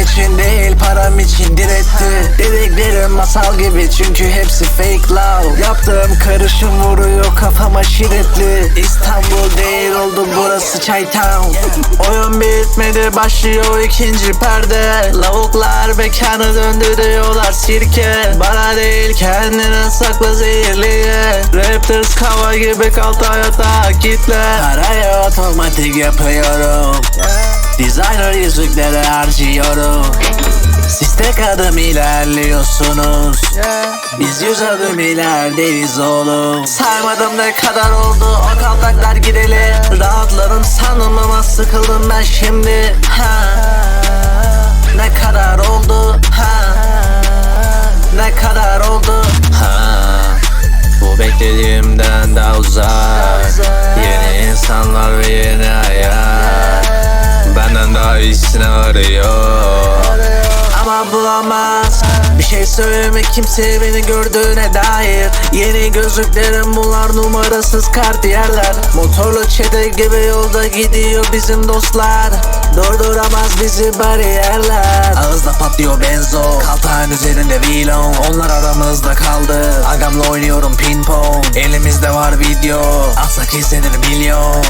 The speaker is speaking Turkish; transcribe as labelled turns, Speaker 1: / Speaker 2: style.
Speaker 1: Param için değil param için diretti. Dediklerim masal gibi çünkü hepsi fake love. Yaptığım karışım vuruyor kafama şiddetli. İstanbul değil oldu burası Çaytown Oyun bitmedi başlıyor ikinci perde. Lavuklar mekana döndü diyorlar sirke. Bana değil kendine sakla zehirliye. Raptors kava gibi kaldı hayata kitle. Parayı otomatik yapıyorum. yeah. Designer yüzüklere harcıyorum Siz tek adım ilerliyorsunuz Biz yüz adım ilerideyiz oğlum Saymadım ne kadar oldu o kaldaklar gideli Rahatlarım sandım ama sıkıldım ben şimdi ha. Ne kadar oldu ha. Ne kadar oldu ha. Bu beklediğimden daha uzak İyisini arıyor. Ama bulamaz. Bir şey söyleme kimse beni gördüğüne dair. Yeni gözlüklerim bunlar numarasız kartiyerler Motorlu çete gibi yolda gidiyor bizim dostlar. Durduramaz bizi bariyerler. Ağızda patlıyor benzo. Kaltağın üzerinde vilon Onlar aramızda kaldı. Agamla oynuyorum ping pong. Elimizde var video. Atsak izlenir milyon